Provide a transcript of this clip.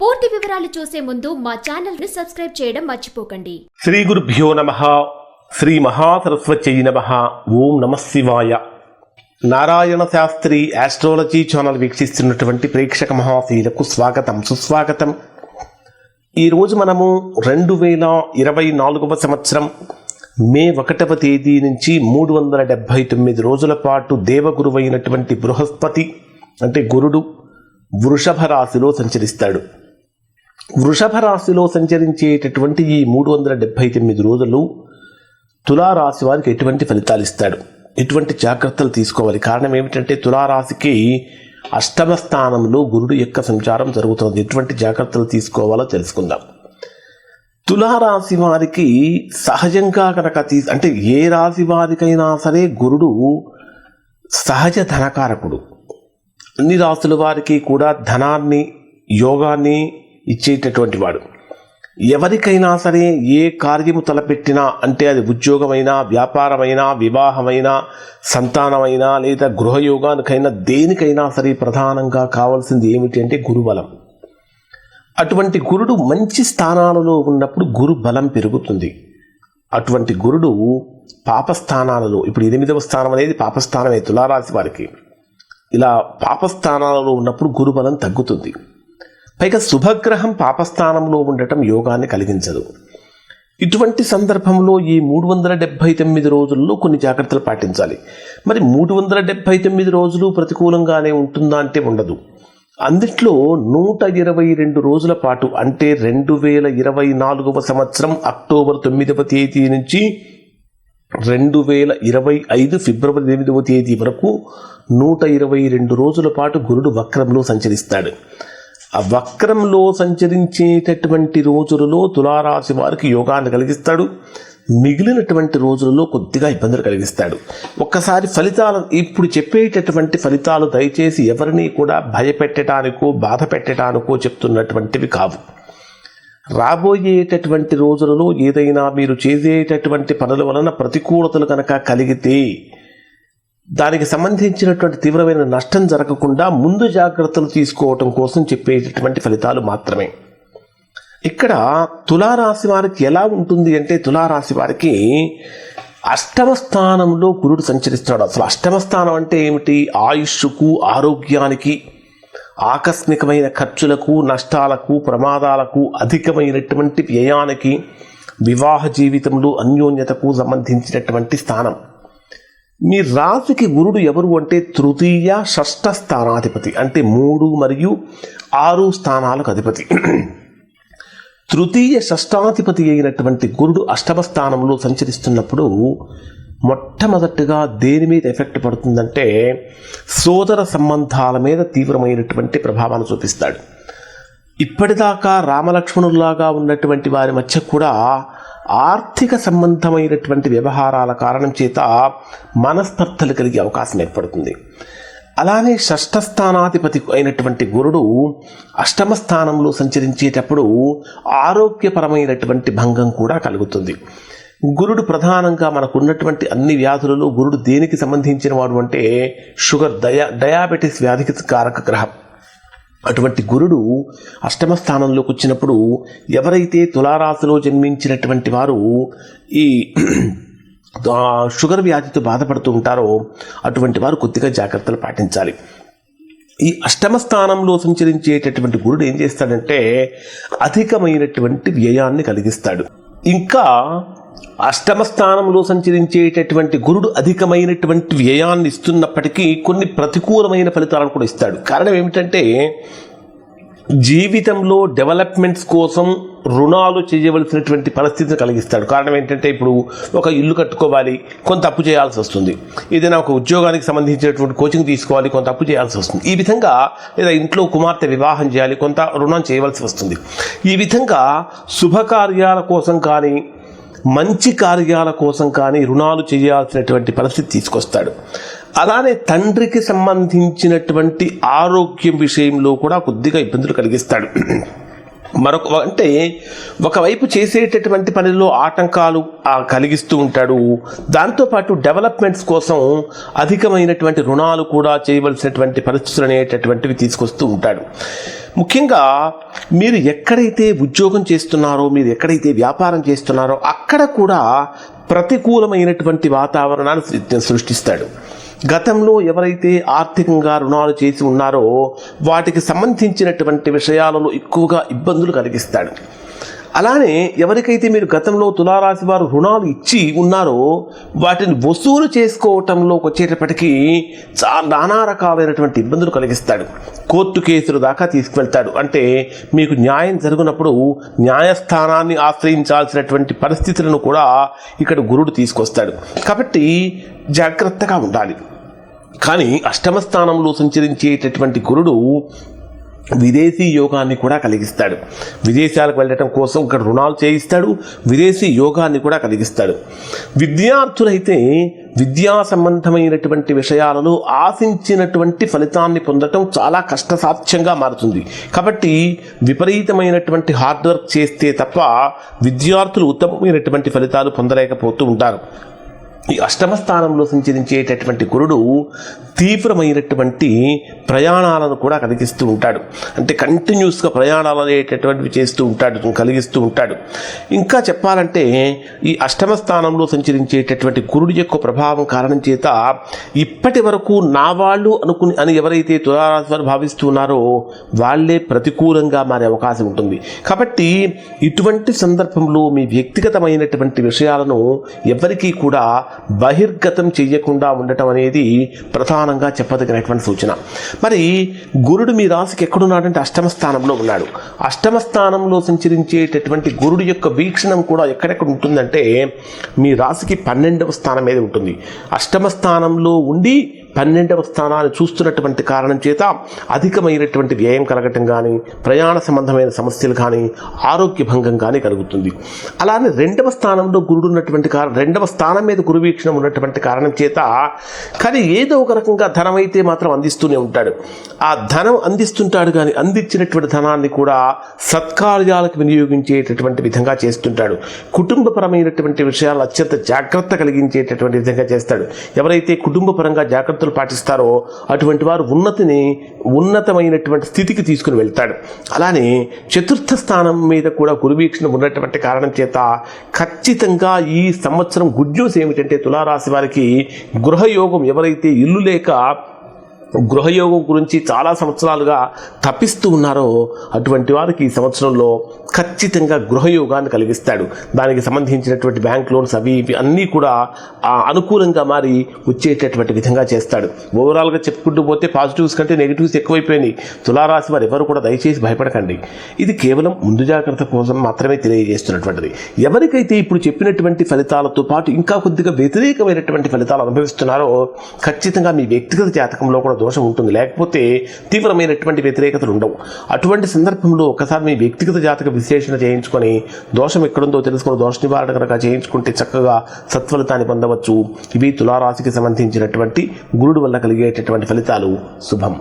పూర్తి వివరాలు చూసే ముందు మా ఛానల్ని సబ్స్క్రైబ్ చేయడం మర్చిపోకండి. శ్రీ గురుభ్యో నమ. శ్రీ మహాసరస్వత్యై నమ. ఓం నమ శివాయ. నారాయణ శాస్త్రి ఆస్ట్రాలజీ ఛానల్ వీక్షిస్తున్నటువంటి ప్రేక్షక మహాశీలకు స్వాగతం సుస్వాగతం. ఈరోజు మనము రెండు వేల ఇరవై నాలుగవ సంవత్సరం మే ఒకటవ తేదీ నుంచి మూడు వందల డెబ్భై తొమ్మిది రోజుల పాటు దేవగురువైనటువంటి బృహస్పతి అంటే గురుడు వృషభ రాశిలో సంచరిస్తాడు. వృషభ రాశిలో సంచరించేటటువంటి ఈ మూడు వందల డెబ్భై తొమ్మిది రోజులు తులారాశి వారికి ఎటువంటి ఫలితాలు ఇస్తాడు? ఎటువంటి జాగ్రత్తలు తీసుకోవాలి? కారణం ఏమిటంటే తులారాశికి అష్టమ స్థానంలో గురుడు యొక్క సంచారం జరుగుతుంది. ఎటువంటి జాగ్రత్తలు తీసుకోవాలో తెలుసుకుందాం. తులారాశి వారికి సహజంగా కనుక తీ అంటే ఏ రాశి వారికైనా సరే గురుడు సహజ ధనకారకుడు. అన్ని రాసుల వారికి కూడా ధనాన్ని యోగాన్ని ఇచ్చేటటువంటి వాడు. ఎవరికైనా సరే ఏ కార్యము తలపెట్టినా అంటే అది ఉద్యోగమైనా వ్యాపారమైనా వివాహమైనా సంతానమైనా లేదా గృహయోగానికైనా దేనికైనా సరే ప్రధానంగా కావాల్సింది ఏమిటి అంటే గురుబలం. అటువంటి గురుడు మంచి స్థానాలలో ఉన్నప్పుడు గురు బలం పెరుగుతుంది. అటువంటి గురుడు పాపస్థానాలలో ఇప్పుడు ఎనిమిదవ స్థానం అనేది పాపస్థానమే తులారాశి వారికి. ఇలా పాపస్థానాలలో ఉన్నప్పుడు గురుబలం తగ్గుతుంది. పైగా శుభగ్రహం పాపస్థానంలో ఉండటం యోగాన్ని కలిగించదు. ఇటువంటి సందర్భంలో ఈ మూడు వందల డెబ్భై తొమ్మిది రోజుల్లో కొన్ని జాగ్రత్తలు పాటించాలి. మరి మూడు వందల డెబ్భై తొమ్మిది రోజులు ప్రతికూలంగానే ఉంటుందా అంటే ఉండదు. అందుట్లో నూట ఇరవై రెండు రోజుల పాటు అంటే రెండు వేల ఇరవై నాలుగవ సంవత్సరం అక్టోబర్ తొమ్మిదవ తేదీ నుంచి రెండు వేల ఇరవై ఐదు ఫిబ్రవరి ఎనిమిదవ తేదీ వరకు నూట ఇరవై రెండు రోజుల పాటు గురుడు వక్రంలో సంచరిస్తాడు. ఆ వక్రంలో సంచరించేటటువంటి రోజులలో తులారాశి వారికి యోగాన్ని కలిగిస్తాడు. మిగిలినటువంటి రోజులలో కొద్దిగా ఇబ్బందులు కలిగిస్తాడు. ఒక్కసారి ఫలితాలు ఇప్పుడు చెప్పేటటువంటి ఫలితాలు దయచేసి ఎవరిని కూడా భయపెట్టడానికో బాధ పెట్టడానికో చెప్తున్నటువంటివి కావు. రాబోయేటటువంటి రోజులలో ఏదైనా మీరు చేసేటటువంటి పనుల వలన ప్రతికూలతలు కనుక కలిగితే దానికి సంబంధించినటువంటి తీవ్రమైన నష్టం జరగకుండా ముందు జాగ్రత్తలు తీసుకోవటం కోసం చెప్పేటటువంటి ఫలితాలు మాత్రమే. ఇక్కడ తులారాశి వారికి ఎలా ఉంటుంది అంటే తులారాశి వారికి అష్టమ స్థానంలో గురుడు సంచరిస్తున్నాడు అసలు అష్టమ స్థానం అంటే ఏమిటి? ఆయుష్కు ఆరోగ్యానికి ఆకస్మికమైన ఖర్చులకు నష్టాలకు ప్రమాదాలకు అధికమైనటువంటి వ్యయానికి వివాహ జీవితంలో అన్యోన్యతకు సంబంధించినటువంటి స్థానం. మీ రాశికి గురుడు ఎవరు అంటే తృతీయ షష్ఠ స్థానాధిపతి. అంటే మూడు మరియు ఆరు స్థానాలకు అధిపతి. తృతీయ షష్టాధిపతి అయినటువంటి గురుడు అష్టమ స్థానంలో సంచరిస్తున్నప్పుడు మొట్టమొదటిగా దేని మీద ఎఫెక్ట్ పడుతుందంటే సోదర సంబంధాల మీద తీవ్రమైనటువంటి ప్రభావాన్ని చూపిస్తాడు. ఇప్పటిదాకా రామలక్ష్మణుల్లాగా ఉన్నటువంటి వారి మధ్య కూడా ఆర్థిక సంబంధమైనటువంటి వ్యవహారాల కారణం చేత మనస్పర్ధలు కలిగే అవకాశం ఏర్పడుతుంది. అలానే షష్ఠ స్థానాధిపతి అయినటువంటి గురుడు అష్టమ స్థానంలో సంచరించేటప్పుడు ఆరోగ్యపరమైనటువంటి భంగం కూడా కలుగుతుంది. గురుడు ప్రధానంగా మనకున్నటువంటి అన్ని వ్యాధులలో గురుడు దేనికి సంబంధించిన వాడు అంటే షుగర్ డయా డయాబెటీస్ వ్యాధికి కారక గ్రహం. అటువంటి గురుడు అష్టమ స్థానంలోకి వచ్చినప్పుడు ఎవరైతే తులారాశిలో జన్మించినటువంటి వారు ఈ షుగర్ వ్యాధితో బాధపడుతూ ఉంటారో అటువంటి వారు కొద్దిగా జాగ్రత్తలు పాటించాలి. ఈ అష్టమ స్థానంలో సంచరించేటటువంటి గురుడు ఏం చేస్తాడంటే అధికమైనటువంటి వ్యయాన్ని కలిగిస్తాడు. ఇంకా అష్టమ స్థానంలో సంచరించేటటువంటి గురుడు అధికమైనటువంటి వ్యయాన్ని ఇస్తున్నప్పటికీ కొన్ని ప్రతికూలమైన ఫలితాలను కూడా ఇస్తాడు. కారణం ఏమిటంటే జీవితంలో డెవలప్మెంట్స్ కోసం రుణాలు చేయవలసినటువంటి పరిస్థితిని కలిగిస్తాడు. కారణం ఏంటంటే ఇప్పుడు ఒక ఇల్లు కట్టుకోవాలి కొంత అప్పు చేయాల్సి వస్తుంది. ఏదైనా ఒక ఉద్యోగానికి సంబంధించినటువంటి కోచింగ్ తీసుకోవాలి కొంత అప్పు చేయాల్సి వస్తుంది. ఈ విధంగా లేదా ఇంట్లో కుమార్తె వివాహం చేయాలి కొంత రుణం చేయవలసి వస్తుంది. ఈ విధంగా శుభకార్యాల కోసం కానీ మంచి కార్యాల కోసం కానీ రుణాలు చేయాల్సినటువంటి పరిస్థితి తీసుకొస్తాడు. అలానే తండ్రికి సంబంధించినటువంటి ఆరోగ్యం విషయంలో కూడా కొద్దిగా ఇబ్బందులు కలిగిస్తాడు. మరొక అంటే ఒకవైపు చేసేటటువంటి పనిలో ఆటంకాలు కలిగిస్తూ ఉంటాడు. దాంతోపాటు డెవలప్మెంట్స్ కోసం అధికమైనటువంటి రుణాలు కూడా చేయవలసినటువంటి పరిస్థితులు అనేటటువంటివి తీసుకొస్తూ ఉంటాడు. ముఖ్యంగా మీరు ఎక్కడైతే ఉద్యోగం చేస్తున్నారో మీరు ఎక్కడైతే వ్యాపారం చేస్తున్నారో అక్కడ కూడా ప్రతికూలమైనటువంటి వాతావరణాన్ని సృష్టిస్తాడు. గతంలో ఎవరైతే ఆర్థికంగా రుణాలు చేసి ఉన్నారో వాటికి సంబంధించినటువంటి విషయాలలో ఎక్కువగా ఇబ్బందులు కలిగిస్తాడు. అలానే ఎవరికైతే మీరు గతంలో తులారాశి వారు రుణాలు ఇచ్చి ఉన్నారో వాటిని వసూలు చేసుకోవటంలోకి వచ్చేటప్పటికీ చాలా నానా రకాలైనటువంటి ఇబ్బందులు కలిగిస్తాడు. కోర్టు కేసులు దాకా తీసుకువెళ్తాడు. అంటే మీకు న్యాయం జరిగినప్పుడు న్యాయస్థానాన్ని ఆశ్రయించాల్సినటువంటి పరిస్థితులను కూడా ఇక్కడ గురుడు తీసుకొస్తాడు. కాబట్టి జాగ్రత్తగా ఉండాలి. కానీ అష్టమ స్థానంలో సంచరించేటటువంటి గురుడు విదేశీ యోగాన్ని కూడా కలిగిస్తాడు. విదేశాలకు వెళ్ళటం కోసం ఇక్కడ రుణాలు చేయిస్తాడు. విదేశీ యోగాన్ని కూడా కలిగిస్తాడు. విద్యార్థులైతే విద్యా సంబంధమైనటువంటి విషయాలలో ఆశించినటువంటి ఫలితాన్ని పొందటం చాలా కష్టసాధ్యంగా మారుతుంది. కాబట్టి విపరీతమైనటువంటి హార్డ్ వర్క్ చేస్తే తప్ప విద్యార్థులు ఉత్తమమైనటువంటి ఫలితాలు పొందలేకపోతూ ఉంటారు. ఈ అష్టమ స్థానంలో సంచరించేటటువంటి గురుడు తీవ్రమైనటువంటి ప్రయాణాలను కూడా కలిగిస్తూ ఉంటాడు. అంటే కంటిన్యూస్గా ప్రయాణాలు అనేటటువంటివి చేస్తూ ఉంటాడు కలిగిస్తూ ఉంటాడు. ఇంకా చెప్పాలంటే ఈ అష్టమ స్థానంలో సంచరించేటటువంటి గురుడు యొక్క ప్రభావం కారణం చేత ఇప్పటి వరకు నా వాళ్ళు అనుకుని అని ఎవరైతే తులారాశి వారు భావిస్తున్నారో వాళ్ళే ప్రతికూలంగా మారే అవకాశం ఉంటుంది. కాబట్టి ఇటువంటి సందర్భంలో మీ వ్యక్తిగతమైనటువంటి విషయాలను ఎవరికీ కూడా బహిర్గతం చేయకుండా ఉండటం అనేది ప్రధాన ప్రధానంగా చెప్పదగినటువంటి సూచన. మరి గురుడు మీ రాశికి ఎక్కడున్నాడంటే అష్టమ స్థానంలో ఉన్నాడు. అష్టమ స్థానంలో సంచరించేటటువంటి గురుడు యొక్క వీక్షణం కూడా ఎక్కడెక్కడ ఉంటుందంటే మీ రాశికి పన్నెండవ స్థానం మీద ఉంటుంది? అష్టమ స్థానంలో ఉండి పన్నెండవ స్థానాన్ని చూస్తున్నటువంటి కారణం చేత అధికమైనటువంటి వ్యయం కలగటం కానీ ప్రయాణ సంబంధమైన సమస్యలు కానీ ఆరోగ్య భంగం కానీ కలుగుతుంది. అలానే రెండవ స్థానంలో గురుడు ఉన్నటువంటి కారణం రెండవ స్థానం మీద గురు వీక్షణం ఉన్నటువంటి కారణం చేత కానీ ఏదో ఒక రకంగా ధనం అయితే మాత్రం అందిస్తూనే ఉంటాడు. ఆ ధనం అందిస్తుంటాడు కానీ అందించినటువంటి ధనాన్ని కూడా సత్కార్యాలకు వినియోగించేటటువంటి విధంగా చేస్తుంటాడు. కుటుంబపరమైనటువంటి విషయాలు అత్యంత జాగ్రత్త కలిగించేటటువంటి విధంగా చేస్తాడు. ఎవరైతే కుటుంబపరంగా జాగ్రత్తలు పాటిస్తారో అటువంటి వారు ఉన్నతిని ఉన్నతమైనటువంటి స్థితికి తీసుకుని వెళ్తాడు. అలానే చతుర్థ స్థానం మీద కూడా గురువీక్షణ ఉన్నటువంటి కారణం చేత ఖచ్చితంగా ఈ సంవత్సరం గుడ్ న్యూస్ ఏమిటంటే తులారాశి వారికి గృహయోగం ఎవరైతే ఇల్లు లేక గృహయోగం గురించి చాలా సంవత్సరాలుగా తప్పిస్తూ ఉన్నారో అటువంటి వారికి ఈ సంవత్సరంలో ఖచ్చితంగా గృహయోగాన్ని కలిగిస్తాడు. దానికి సంబంధించినటువంటి బ్యాంక్ లోన్స్ అవి ఇవి అన్నీ కూడా ఆ, అనుకూలంగా మారి వచ్చేటటువంటి విధంగా చేస్తాడు. ఓవరాల్గా చెప్పుకుంటూ పోతే పాజిటివ్స్ కంటే నెగిటివ్స్ ఎక్కువైపోయినాయి. తులారాశి వారు ఎవరు కూడా దయచేసి భయపడకండి. ఇది కేవలం ముందు జాగ్రత్త కోసం మాత్రమే తెలియజేస్తున్నటువంటిది. ఎవరికైతే ఇప్పుడు చెప్పినటువంటి ఫలితాలతో పాటు ఇంకా కొద్దిగా వ్యతిరేకమైనటువంటి ఫలితాలు అనుభవిస్తున్నారో ఖచ్చితంగా మీ వ్యక్తిగత జాతకంలో కూడా దోషం ఉంటుంది. లేకపోతే తీవ్రమైనటువంటి వ్యతిరేకతలు ఉండవు. అటువంటి సందర్భంలో ఒకసారి మీ వ్యక్తిగత జాతక విశ్లేషణ చేయించుకొని దోషం ఎక్కడుందో తెలుసుకొని దోష నివారణ కనుక చేయించుకుంటే చక్కగా సత్ఫలితాన్ని పొందవచ్చు. ఇవి తులారాశికి సంబంధించినటువంటి గురుడు వల్ల కలిగేటటువంటి ఫలితాలు. శుభం.